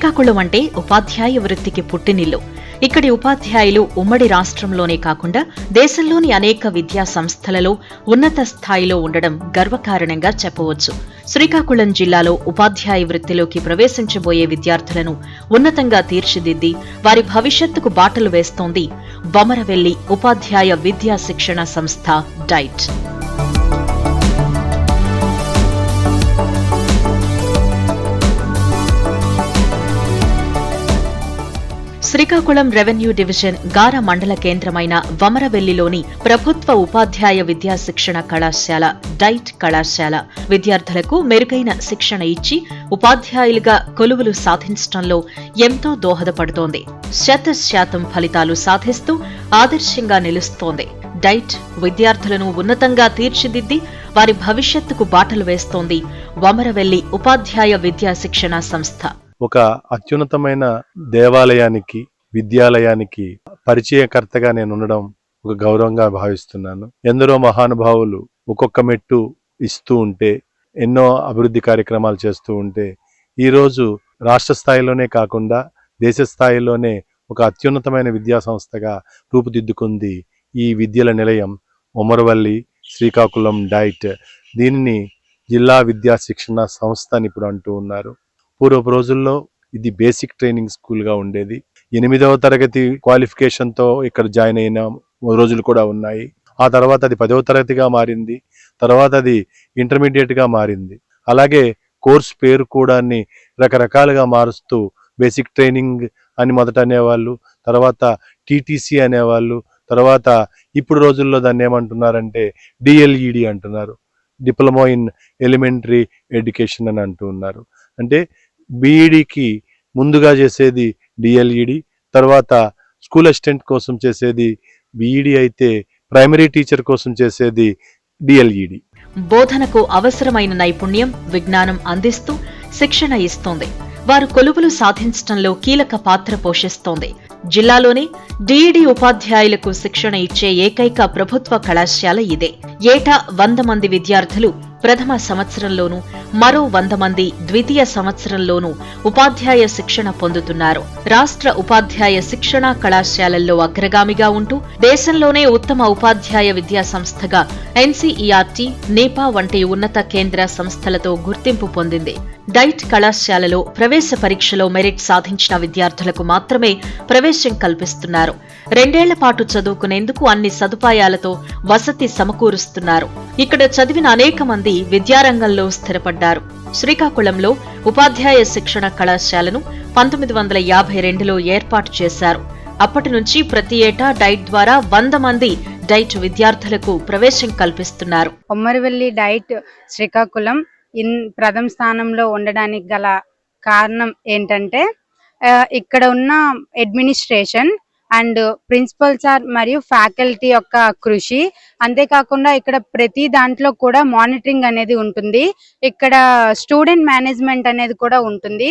శ్రీకాకుళం అంటే ఉపాధ్యాయ వృత్తికి పుట్టినిల్లు. ఇక్కడి ఉపాధ్యాయులు ఉమ్మడి రాష్ట్రంలోనే కాకుండా దేశంలోని అనేక విద్యా సంస్థలలో ఉన్నత స్థాయిలో ఉండడం గర్వకారణంగా చెప్పవచ్చు. శ్రీకాకుళం జిల్లాలో ఉపాధ్యాయ వృత్తిలోకి ప్రవేశించబోయే విద్యార్థులను ఉన్నతంగా తీర్చిదిద్ది వారి భవిష్యత్తుకు బాటలు వేస్తోంది బొమరవెల్లి ఉపాధ్యాయ విద్యా శిక్షణ సంస్థ DIET. Srikakulam revenue division Gara మండల కేంద్రమైన వమరవెల్లిలోని ప్రభుత్వ ఉపాధ్యాయ విద్యా శిక్షణ కళాశాల డైట్ కళాశాల. విద్యార్థులకు మెరుగైన శిక్షణ ఇచ్చి ఉపాధ్యాయులుగా కొలువులు సాధించడంలో ఎంతో దోహదపడుతోంది. శత శాతం ఫలితాలు సాధిస్తూ ఆదర్శంగా నిలుస్తోంది. డైట్ విద్యార్థులను ఉన్నతంగా తీర్చిదిద్ది వారి భవిష్యత్తుకు బాటలు వేస్తోంది వమరవెల్లి ఉపాధ్యాయ విద్యా శిక్షణ సంస్థ. ఒక అత్యున్నతమైన దేవాలయానికి విద్యాలయానికి పరిచయకర్తగా నేను ఉండడం ఒక గౌరవంగా భావిస్తున్నాను. ఎందరో మహానుభావులు ఒక్కొక్క మెట్టు ఇస్తూ ఉంటే ఎన్నో అభివృద్ధి కార్యక్రమాలు చేస్తూ ఉంటే ఈరోజు రాష్ట్ర స్థాయిలోనే కాకుండా దేశ స్థాయిలోనే ఒక అత్యున్నతమైన విద్యా సంస్థగా రూపుదిద్దుకుంది ఈ విద్యల నిలయం ఉమరవల్లి శ్రీకాకుళం డైట్. దీనిని జిల్లా విద్యా శిక్షణ సంస్థ అని ఇప్పుడు అంటూ ఉన్నారు. పూర్వపు రోజుల్లో ఇది బేసిక్ ట్రైనింగ్ స్కూల్గా ఉండేది. ఎనిమిదవ తరగతి క్వాలిఫికేషన్తో ఇక్కడ జాయిన్ అయిన రోజులు కూడా ఉన్నాయి. ఆ తర్వాత అది పదవ తరగతిగా మారింది. తర్వాత అది ఇంటర్మీడియట్గా మారింది. అలాగే కోర్స్ పేరు కూడా రకరకాలుగా మారుస్తూ బేసిక్ ట్రైనింగ్ అని మొదట అనేవాళ్ళు తర్వాత టీటీసీ అనేవాళ్ళు తర్వాత ఇప్పుడు రోజుల్లో దాన్ని ఏమంటున్నారంటే డిఎల్ఈడి అంటున్నారు. డిప్లొమా ఇన్ ఎలిమెంటరీ ఎడ్యుకేషన్ అని అంటూ ఉన్నారు. అంటే బీఈడికి ముందుగా చేసేది డిఎల్ఈడి తర్వాత స్కూల్ అసిస్టెంట్ కోసం చేసేది బీఈడి అయితే ప్రైమరీ టీచర్ కోసం చేసేది డిఎల్ఈడి. బోధనకు అవసరమైన నైపుణ్యం విజ్ఞానం అందిస్తూ శిక్షణ ఇస్తోంది. వారు కొలువులు సాధించడంలో కీలక పాత్ర పోషిస్తోంది. జిల్లాలోని డిఈడి ఉపాధ్యాయులకు శిక్షణ ఇచ్చే ఏకైక ప్రభుత్వ కళాశాల ఇదే. ఏటా వంద మంది విద్యార్థులు ప్రథమ సంవత్సరంలోనూ మరో వంద మంది ద్వితీయ సంవత్సరంలోనూ ఉపాధ్యాయ శిక్షణ పొందుతున్నారు. రాష్ట్ర ఉపాధ్యాయ శిక్షణ కళాశాలల్లో అగ్రగామిగా ఉంటూ దేశంలోనే ఉత్తమ ఉపాధ్యాయ విద్యా సంస్థగా ఎన్సీఈఆర్టీ నేపా వంటి ఉన్నత కేంద్ర సంస్థలతో గుర్తింపు పొందింది. డైట్ కళాశాలలో ప్రవేశ పరీక్షలో మెరిట్ సాధించిన విద్యార్థులకు మాత్రమే ప్రవేశం కల్పిస్తున్నారు. రెండేళ్ళ పాటు చదువుకునేందుకు అన్ని సదుపాయాలతో వసతి సమకూరుస్తున్నారు. ఇక్కడ చదివిన అనేక మంది విద్యారంగంలో స్థిరపడ్డారు. శ్రీకాకుళంలో ఉపాధ్యాయ శిక్షణ కళాశాలను పంతొమ్మిది వందల యాభై రెండులో ఏర్పాటు చేశారు. అప్పటి నుంచి ప్రతి ఏటా డైట్ ద్వారా వంద మంది డైట్ విద్యార్థులకు ప్రవేశం కల్పిస్తున్నారు. కొమ్మరివెల్లి డైట్ శ్రీకాకుళం ఇన్ ప్రథమ స్థానంలో ఉండడానికి గల కారణం ఏంటంటే ఇక్కడ ఉన్న అడ్మినిస్ట్రేషన్ అండ్ ప్రిన్సిపల్ సార్ మరియు ఫ్యాకల్టీ యొక్క కృషి. అంతేకాకుండా ఇక్కడ ప్రతి దాంట్లో కూడా మానిటరింగ్ అనేది ఉంటుంది. ఇక్కడ స్టూడెంట్ మేనేజ్మెంట్ అనేది కూడా ఉంటుంది.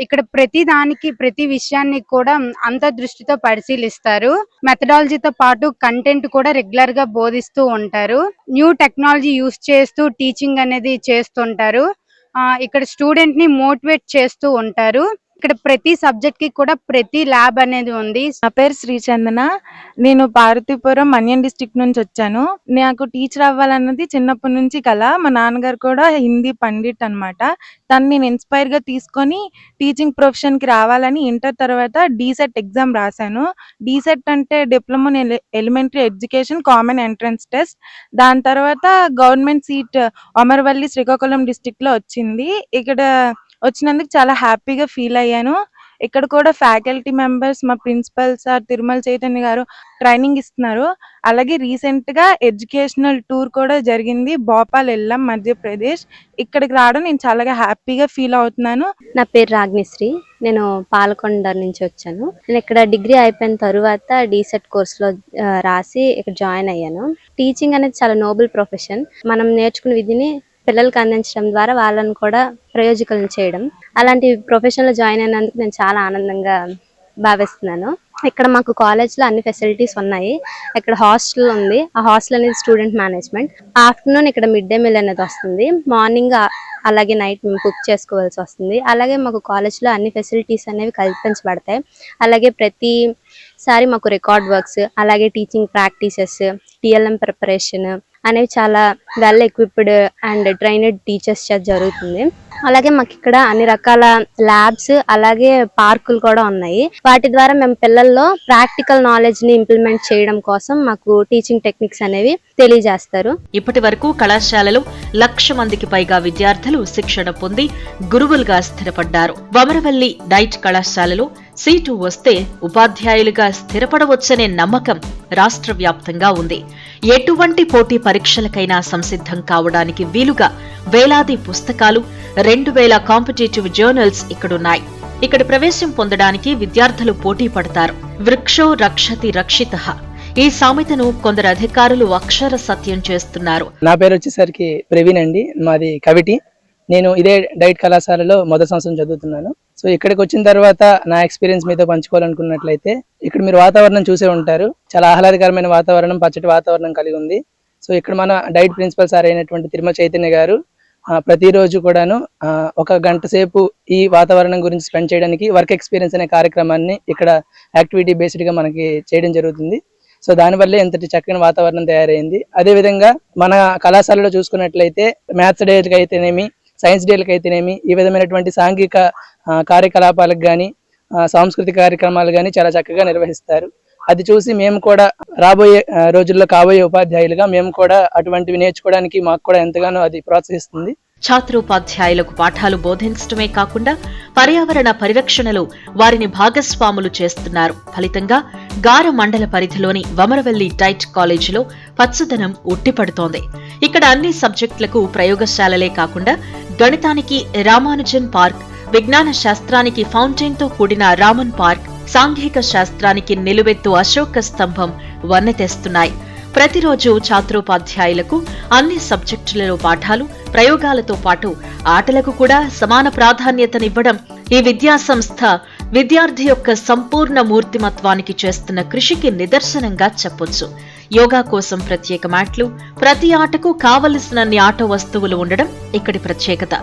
ఇక్కడ ప్రతి దానికి ప్రతి విషయాన్ని కూడా అంత దృష్టితో పరిశీలిస్తారు. మెథడాలజీతో పాటు కంటెంట్ కూడా రెగ్యులర్గా బోధిస్తూ ఉంటారు. న్యూ టెక్నాలజీ యూస్ చేస్తూ టీచింగ్ అనేది చేస్తుంటారు. ఆ, ఇక్కడ స్టూడెంట్ని మోటివేట్ చేస్తూ ఉంటారు. ఇక్కడ ప్రతి సబ్జెక్ట్కి కూడా ప్రతి ల్యాబ్ అనేది ఉంది. నా పేరు శ్రీచందన. నేను పార్వతీపురం మన్యం డిస్టిక్ నుంచి వచ్చాను. నాకు టీచర్ అవ్వాలన్నది చిన్నప్పటి నుంచి కల. మా నాన్నగారు కూడా హిందీ పండిట్ అనమాట తను నేను ఇన్స్పైర్గా తీసుకొని టీచింగ్ ప్రొఫెషన్కి రావాలని ఇంటర్ తర్వాత డీసెట్ ఎగ్జామ్ రాశాను. డీసెట్ అంటే diploma elementary education common entrance test దాని తర్వాత గవర్నమెంట్ సీట్ అమర్వల్లి శ్రీకాకుళం డిస్టిక్లో వచ్చింది. ఇక్కడ వచ్చినందుకు చాలా హ్యాపీగా ఫీల్ అయ్యాను. ఇక్కడ కూడా ఫ్యాకల్టీ మెంబర్స్ మా ప్రిన్సిపల్ సార్ తిరుమల చైతన్య గారు ట్రైనింగ్ ఇస్తున్నారు. అలాగే రీసెంట్గా ఎడ్యుకేషనల్ టూర్ కూడా జరిగింది. భోపాల్ వెళ్ళాం మధ్యప్రదేశ్. ఇక్కడికి రావడం నేను చాలా హ్యాపీగా ఫీల్ అవుతున్నాను. నా పేరు రాగ్నిశ్రీ. నేను పాలకొండ నుంచి వచ్చాను. నేను ఇక్కడ డిగ్రీ అయిపోయిన తరువాత డీసెట్ కోర్సులో రాసి ఇక్కడ జాయిన్ అయ్యాను. టీచింగ్ అనేది చాలా నోబెల్ ప్రొఫెషన్. మనం నేర్చుకున్న విధిని పిల్లలకు అందించడం ద్వారా వాళ్ళని కూడా ప్రయోజకులను చేయడం. అలాంటి ప్రొఫెషన్లో జాయిన్ అయినందుకు నేను చాలా ఆనందంగా భావిస్తున్నాను. ఇక్కడ మాకు కాలేజ్లో లో అన్ని ఫెసిలిటీస్ ఉన్నాయి. ఇక్కడ హాస్టల్ ఉంది. ఆ హాస్టల్ అనేది స్టూడెంట్ మేనేజ్మెంట్ ఆఫ్టర్నూన్ ఇక్కడ మిడ్ డే మీల్ అనేది వస్తుంది. మార్నింగ్ అలాగే నైట్ మేము కుక్ చేసుకోవాల్సి వస్తుంది. అలాగే మాకు కాలేజ్లో అన్ని ఫెసిలిటీస్ అనేవి కల్పించబడతాయి. అలాగే ప్రతిసారి మాకు రికార్డ్ వర్క్స్ అలాగే టీచింగ్ ప్రాక్టీసెస్ టిఎల్ఎం ప్రిపరేషన్ అనేవి చాలా well equipped and trained teachers చేత జరుగుతుంది. అలాగే మాకు ఇక్కడ అన్ని రకాల ల్యాబ్స్ అలాగే పార్కులు కూడా ఉన్నాయి. వాటి ద్వారా మేము పిల్లల్లో ప్రాక్టికల్ నాలెడ్జ్ని ఇంప్లిమెంట్ చేయడం కోసం మాకు టీచింగ్ టెక్నిక్స్ అనేవి తెలియజేస్తారు. ఇప్పటి వరకు కళాశాలలో లక్ష మందికి పైగా విద్యార్థులు శిక్షణ పొంది గురువులుగా స్థిరపడ్డారు. వమరవల్లి డైట్ కళాశాలలో సీటు వస్తే ఉపాధ్యాయులుగా స్థిరపడవచ్చనే నమ్మకం రాష్ట్ర వ్యాప్తంగా ఉంది. ఎటువంటి పోటీ పరీక్షలకైనా సంసిద్ధం కావడానికి వీలుగా వేలాది పుస్తకాలు రెండు వేల కాంపిటేటివ్ జర్నల్స్ ఇక్కడున్నాయి. ఇక్కడ ప్రవేశం పొందడానికి విద్యార్థులు పోటీ పడతారు. వృక్షో రక్షతి రక్షిత. ఈ సామెతను కొందరు అధికారులు అక్షర సత్యం చేస్తున్నారు. నా పేరు వచ్చేసరికి ప్రవీణ్ అండి. మాది కవిటి. నేను ఇదే డైట్ కళాశాలలో మొదటి సంవత్సరం చదువుతున్నాను. సో ఇక్కడికి వచ్చిన తర్వాత నా ఎక్స్పీరియన్స్ మీతో పంచుకోవాలనుకున్నట్లయితే ఇక్కడ మీరు వాతావరణం చూసే ఉంటారు. చాలా ఆహ్లాదకరమైన వాతావరణం పచ్చటి వాతావరణం కలిగి ఉంది. సో ఇక్కడ మన డైట్ ప్రిన్సిపల్ సార్ అయినటువంటి తిరుమల చైతన్య గారు ప్రతిరోజు కూడాను ఒక గంట సేపు ఈ వాతావరణం గురించి స్పెండ్ చేయడానికి వర్క్ ఎక్స్పీరియన్స్ అనే కార్యక్రమాన్ని ఇక్కడ యాక్టివిటీ బేస్డ్గా మనకి చేయడం జరుగుతుంది. సో దానివల్లే ఎంతటి చక్కని వాతావరణం తయారైంది. అదే విధంగా మన కళాశాలలో చూసుకున్నట్లయితే మ్యాథ్స్ డేలకు అయితేనేమి సైన్స్ డేలకు అయితేనేమి ఈ విధమైనటువంటి సాంఘిక కార్యకలాపాలకు కానీ సాంస్కృతిక కార్యక్రమాలు కానీ చాలా చక్కగా నిర్వహిస్తారు. అది చూసి మేము కూడా రాబోయే రోజుల్లో కాబోయే ఉపాధ్యాయులుగా మేము కూడా అటువంటివి నేర్చుకోవడానికి మాకు కూడా ఎంతగానో అది ప్రోత్సహిస్తుంది. ఛాత్రోపాధ్యాయులకు పాఠాలు బోధించడమే కాకుండా పర్యావరణ పరిరక్షణలో వారిని భాగస్వాములు చేస్తున్నారు. ఫలితంగా గార మండల పరిధిలోని వమరవెల్లి టైట్ కాలేజీలో పచ్చదనం ఉట్టిపడుతోంది. ఇక్కడ అన్ని సబ్జెక్టులకు ప్రయోగశాలలే కాకుండా గణితానికి రామానుజన్ పార్క్ విజ్ఞాన శాస్త్రానికి ఫౌంటైన్తో కూడిన రామన్ పార్క్ సాంఘిక శాస్త్రానికి నిలువెత్తు అశోక స్తంభం వన్నె తెస్తున్నాయి ప్రతిరోజు ఛాత్రోపాధ్యాయులకు అన్ని సబ్జెక్టులలో పాఠాలు ప్రయోగాలతో పాటు ఆటలకు కూడా సమాన ప్రాధాన్యతనివ్వడం ఈ విద్యా సంస్థ విద్యార్థి యొక్క సంపూర్ణ మూర్తిమత్వానికి చేస్తున్న కృషికి నిదర్శనంగా చెప్పొచ్చు. యోగా కోసం ప్రత్యేక మ్యాట్లు ప్రతి ఆటకు కావలసినన్ని ఆట వస్తువులు ఉండడం ఇక్కడి ప్రత్యేకత.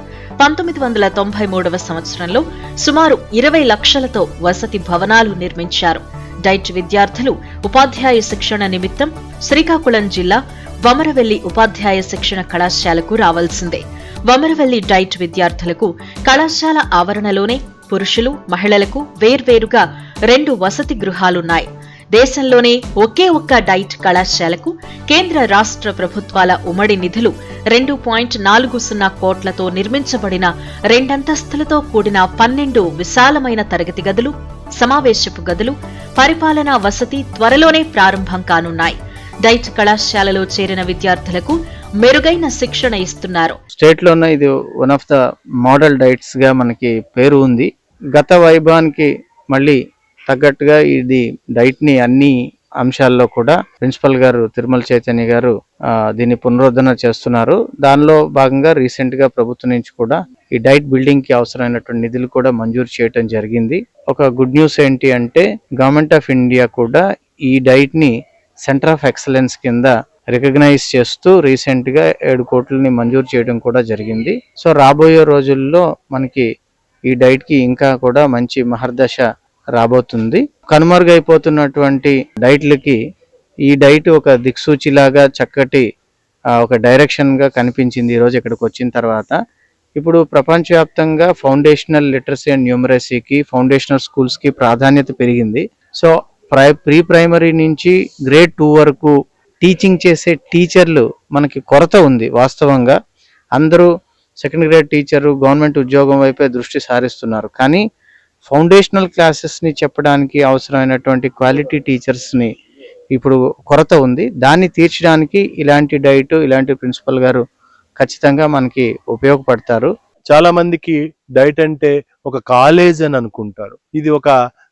పంతొమ్మిది వందల తొంభై మూడవ సంవత్సరంలో సుమారు ఇరవై లక్షలతో వసతి భవనాలు నిర్మించారు. డైట్ విద్యార్థులు ఉపాధ్యాయ శిక్షణ నిమిత్తం శ్రీకాకుళం జిల్లా వమరవెల్లి ఉపాధ్యాయ శిక్షణ కళాశాలకు రావాల్సిందే. వమరవెల్లి డైట్ విద్యార్థులకు కళాశాల ఆవరణలోనే పురుషులు మహిళలకు వేర్వేరుగా రెండు వసతి గృహాలున్నాయి. దేశంలోనే ఒకే ఒక్క డైట్ కళాశాలకు కేంద్ర రాష్ట్ర ప్రభుత్వాల ఉమ్మడి నిధులు రెండు పాయింట్ నాలుగు సున్నా కోట్లతో నిర్మించబడిన రెండంతస్తులతో కూడిన పన్నెండు విశాలమైన తరగతి గదులు సమావేశపు గదులు పరిపాలనా వసతి త్వరలోనే ప్రారంభం కానున్నాయి. డైట్ కళాశాలలో చేరిన విద్యార్థులకు మెరుగైన శిక్షణ ఇస్తున్నారు. స్టేట్లోనే ఇది వన్ ఆఫ్ ద మోడల్ డైట్స్గా మనకి పేరు ఉంది. గత వైభవానికి మళ్ళీ తగ్గట్టుగా ఇది డైట్ని అన్ని అంశాల్లో కూడా ప్రిన్సిపల్ గారు తిరుమల చైతన్య గారు దీన్ని పునరుద్ధరణ చేస్తున్నారు. దానిలో భాగంగా రీసెంట్గా ప్రభుత్వం నుంచి కూడా ఈ డైట్ బిల్డింగ్కి అవసరమైనటువంటి నిధులు కూడా మంజూరు చేయటం జరిగింది. ఒక గుడ్ న్యూస్ ఏంటి అంటే గవర్నమెంట్ ఆఫ్ ఇండియా కూడా ఈ డైట్ని సెంటర్ ఆఫ్ ఎక్సలెన్స్ కింద రికగ్నైజ్ చేస్తూ రీసెంట్గా ఏడు కోట్లని మంజూరు చేయడం కూడా జరిగింది. సో రాబోయే రోజుల్లో మనకి ఈ డైట్కి ఇంకా కూడా మంచి మహర్దశ రాబోతుంది. కనుమరుగైపోతున్నటువంటి డైట్లకి ఈ డైట్ ఒక దిక్సూచిలాగా చక్కటి ఒక డైరెక్షన్గా కనిపించింది ఈరోజు ఇక్కడికి వచ్చిన తర్వాత. ఇప్పుడు ప్రపంచవ్యాప్తంగా ఫౌండేషనల్ లిటరసీ అండ్ న్యూమరసీకి ఫౌండేషనల్ స్కూల్స్కి ప్రాధాన్యత పెరిగింది. సో ప్రై ప్రీ ప్రైమరీ నుంచి గ్రేడ్ టూ వరకు టీచింగ్ చేసే టీచర్లు మనకి కొరత ఉంది వాస్తవంగా. అందరూ సెకండ్ గ్రేడ్ టీచరు గవర్నమెంట్ ఉద్యోగం వైపే దృష్టి సారిస్తున్నారు. కానీ ఫౌండేషనల్ క్లాసెస్ని చెప్పడానికి అవసరమైనటువంటి క్వాలిటీ టీచర్స్ని ఇప్పుడు కొరత ఉంది. దాన్ని తీర్చడానికి ఇలాంటి డైట్ ఇలాంటి ప్రిన్సిపల్ గారు ఖచ్చితంగా మనకి ఉపయోగపడతారు. చాలా మందికి డైట్ అంటే ఒక కాలేజ్ అని అనుకుంటారు. ఇది ఒక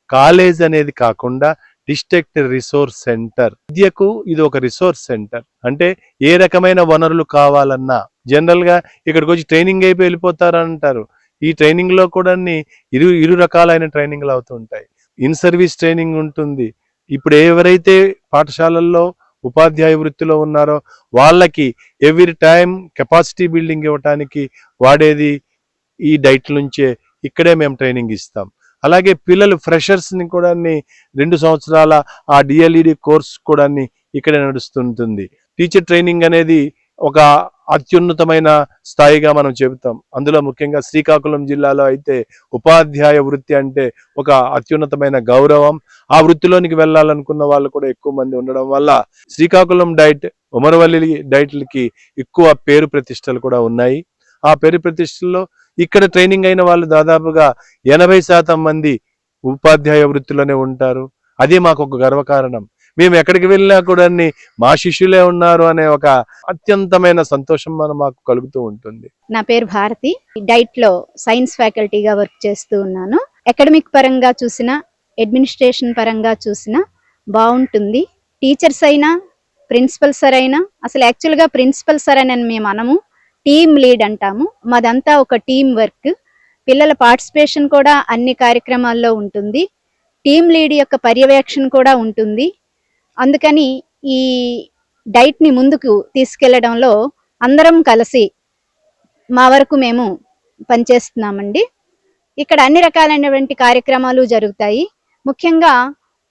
కాలేజ్ అనేది కాకుండా డిస్ట్రిక్ట్ రిసోర్స్ సెంటర్. విద్యకు ఇది ఒక రిసోర్స్ సెంటర్. అంటే ఏ రకమైన వనరులు కావాలన్నా జనరల్గా ఇక్కడికి వచ్చి ట్రైనింగ్ అయిపోయి వెళ్ళిపోతారంటారు. ఈ ట్రైనింగ్లో కూడా అన్ని ఇరు ఇరు రకాలైన ట్రైనింగ్లు అవుతుంటాయి ఇన్ సర్వీస్ ట్రైనింగ్ ఉంటుంది. ఇప్పుడు ఎవరైతే పాఠశాలల్లో ఉపాధ్యాయ వృత్తిలో ఉన్నారో వాళ్ళకి ఎవ్రీ టైం కెపాసిటీ బిల్డింగ్ ఇవ్వటానికి వాడేది ఈ డైట్ నుంచే ఇక్కడే మేము ట్రైనింగ్ ఇస్తాం. అలాగే పిల్లలు ఫ్రెషర్స్ని కూడా రెండు సంవత్సరాల ఆ డిఎల్ఈడి కోర్స్ కూడా ఇక్కడే నడుస్తుంటుంది. టీచర్ ట్రైనింగ్ అనేది ఒక అత్యున్నతమైన స్థాయిగా మనం చెబుతాం. అందులో ముఖ్యంగా శ్రీకాకుళం జిల్లాలో అయితే ఉపాధ్యాయ వృత్తి అంటే ఒక అత్యున్నతమైన గౌరవం. ఆ వృత్తిలోనికి వెళ్ళాలనుకున్న వాళ్ళు కూడా ఎక్కువ మంది ఉండడం వల్ల శ్రీకాకుళం డైట్ ఉమరవల్లి డైట్లకి ఎక్కువ పేరు ప్రతిష్టలు కూడా ఉన్నాయి. ఆ పేరు ప్రతిష్టల్లో ఇక్కడ ట్రైనింగ్ అయిన వాళ్ళు దాదాపుగా ఎనభై శాతం మంది ఉపాధ్యాయ వృత్తిలోనే ఉంటారు. అదే మాకు ఒక గర్వకారణం. మేము ఎక్కడికి వెళ్ళినా కూడా మా శిష్యులే ఉన్నారు అనే ఒక అత్యంతమైన సంతోషం మనం మాకు కలుగుతూ ఉంటుంది. నా పేరు భారతి. డైట్లో సైన్స్ ఫ్యాకల్టీగా వర్క్ చేస్తూ ఉన్నాను. అకాడమిక్ పరంగా చూసిన అడ్మినిస్ట్రేషన్ పరంగా చూసినా బాగుంటుంది. టీచర్స్ అయినా ప్రిన్సిపల్ సార్ అయినా అసలు యాక్చువల్గా ప్రిన్సిపల్ సార్ అని మేము అనము టీమ్ లీడ్ అంటాము. మాదంతా ఒక టీం వర్క్. పిల్లల పార్టిసిపేషన్ కూడా అన్ని కార్యక్రమాల్లో ఉంటుంది. టీమ్ లీడ్ యొక్క పర్యవేక్షణ కూడా ఉంటుంది. అందుకని ఈ డైట్ని ముందుకు తీసుకెళ్ళడంలో అందరం కలిసి మా వరకు మేము పనిచేస్తున్నామండి. ఇక్కడ అన్ని రకాలైనటువంటి కార్యక్రమాలు జరుగుతాయి. ముఖ్యంగా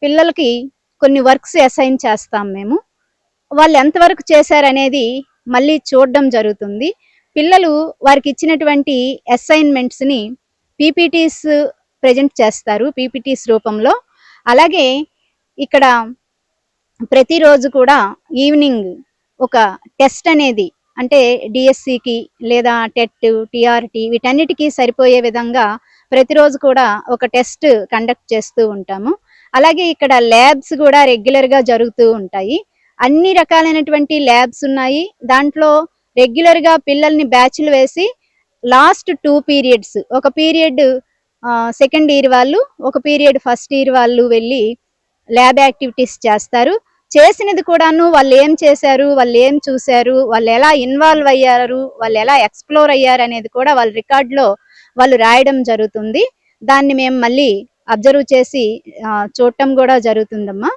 పిల్లలకి కొన్ని వర్క్స్ అసైన్ చేస్తాం మేము. వాళ్ళు ఎంతవరకు చేశారనేది మళ్ళీ చూడడం జరుగుతుంది. పిల్లలు వారికి ఇచ్చినటువంటి అసైన్మెంట్స్ని పీపీటీస్ ప్రజెంట్ చేస్తారు పీపీటీస్ రూపంలో. అలాగే ఇక్కడ ప్రతిరోజు కూడా ఈవినింగ్ ఒక టెస్ట్ అనేది అంటే డిఎస్సికి లేదా టెట్ టిఆర్టి వీటన్నిటికీ సరిపోయే విధంగా ప్రతిరోజు కూడా ఒక టెస్ట్ కండక్ట్ చేస్తూ ఉంటాము. అలాగే ఇక్కడ ల్యాబ్స్ కూడా రెగ్యులర్గా జరుగుతూ ఉంటాయి. అన్ని రకాలైనటువంటి ల్యాబ్స్ ఉన్నాయి. దాంట్లో రెగ్యులర్గా పిల్లల్ని బ్యాచ్లు వేసి లాస్ట్ టూ పీరియడ్స్ ఒక పీరియడ్ సెకండ్ ఇయర్ వాళ్ళు ఒక పీరియడ్ ఫస్ట్ ఇయర్ వాళ్ళు వెళ్ళి ల్యాబ్ యాక్టివిటీస్ చేస్తారు. చేసినది కూడాను వాళ్ళు ఏం చేశారు వాళ్ళు ఏం చూశారు వాళ్ళు ఎలా ఇన్వాల్వ్ అయ్యారు వాళ్ళు ఎలా ఎక్స్ప్లోర్ అయ్యారు అనేది కూడా వాళ్ళ రికార్డులో వాళ్ళు రాయడం జరుగుతుంది. దాన్ని మేము మళ్ళీ అబ్జర్వ్ చేసి చూడటం కూడా జరుగుతుందమ్మా.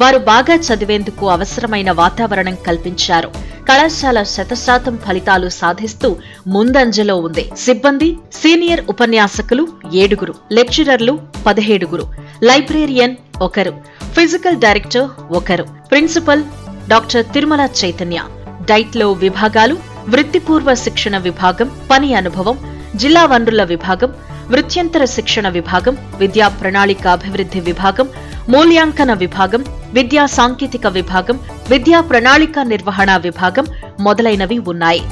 వారు బాగా చదివేందుకు అవసరమైన వాతావరణం కల్పించారు. కళాశాల శతశాతం ఫలితాలు సాధిస్తూ ముందంజలో ఉంది. సిబ్బంది సీనియర్ ఉపన్యాసకులు ఏడుగురు లెక్చరర్లు పదిహేడుగురు లైబ్రేరియన్ ఒకరు. ఫిజికల్ డైరెక్టర్ ఒకరు. Principal doctor Tirumala Chaitanya. డైట్లో విభాగాలు వృత్తిపూర్వ శిక్షణ విభాగం పని అనుభవం జిల్లా వనరుల విభాగం వృత్యంతర శిక్షణ విభాగం విద్యా ప్రణాళిక అభివృద్ధి విభాగం మూల్యాంకన విభాగం విద్యా సాంకేతిక విభాగం విద్యా ప్రణాళిక నిర్వహణ విభాగం మొదలైనవి ఉన్నాయి.